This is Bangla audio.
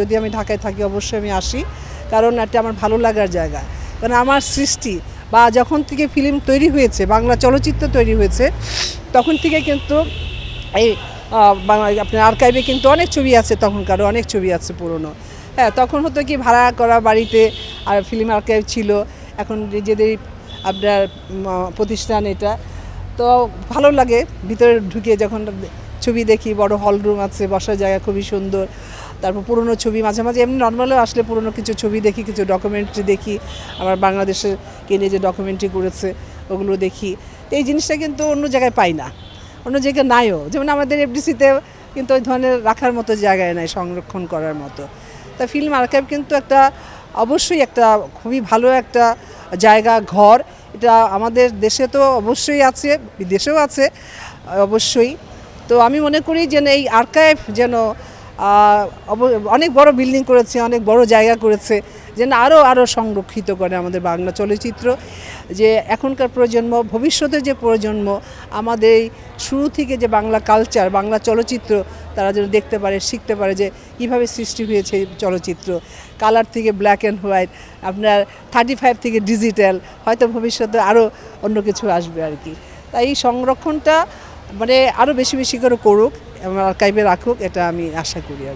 যদি আমি ঢাকায় থাকি, অবশ্যই আমি আসি। কারণ এটা আমার ভালো লাগার জায়গা। কারণ আমার সৃষ্টি বা যখন থেকে ফিল্ম তৈরি হয়েছে, বাংলা চলচ্চিত্র তৈরি হয়েছে, তখন থেকে কিন্তু এই আপনার আর্কাইভে কিন্তু অনেক ছবি আছে তখনকারও অনেক ছবি আছে পুরনো। হ্যাঁ তখন হতো কি ভাড়া করা বাড়িতে আর ফিল্ম আর্কাইভ ছিল। এখন নিজেদের আপনার প্রতিষ্ঠান এটা। তো ভালো লাগে, ভিতরে ঢুকে যখন ছবি দেখি, বড় হল রুম আছে, বসার জায়গা খুবই সুন্দর। তারপর পুরনো ছবি মাঝে মাঝে, এমনি নর্মালও আসলে পুরনো কিছু ছবি দেখি, কিছু ডকুমেন্টারি দেখি। আমার বাংলাদেশের কে নিয়ে যে ডকুমেন্টারি করেছে, ওগুলো দেখি। এই জিনিসটা কিন্তু অন্য জায়গায় পাই না। অন্য জায়গায় নাইও। যেমন আমাদের এফডিসিতে কিন্তু ওই ধরনের রাখার মতো জায়গায় নাই, সংরক্ষণ করার মতো। তা ফিল্ম আর্কাইভ কিন্তু একটা, অবশ্যই একটা খুবই ভালো একটা জায়গা, ঘর। এটা আমাদের দেশে তো অবশ্যই আছে, বিদেশেও আছে, অবশ্যই। তো আমি মনে করি যেন এই আর্কাইভ যেন অনেক বড় বিল্ডিং করেছে, অনেক বড় জায়গা করেছে, যেন আরও আরও সংরক্ষিত করে আমাদের বাংলা চলচ্চিত্র। যে এখনকার প্রজন্ম, ভবিষ্যতের যে প্রজন্ম, আমাদের এই শুরু থেকে যে বাংলা কালচার বাংলা চলচ্চিত্র, তারা যেন দেখতে পারে, শিখতে পারে যে কীভাবে সৃষ্টি হয়েছে চলচ্চিত্র। কালার থেকে ব্ল্যাক অ্যান্ড হোয়াইট আপনার থার্টি ফাইভ থেকে ডিজিটাল হয়তো ভবিষ্যতে আরও অন্য কিছু আসবে আর কি। তাই এই সংরক্ষণটা মানে আরও বেশি বেশি করে করুক আর্কাইভে রাখুক এটা আমি আশা করি।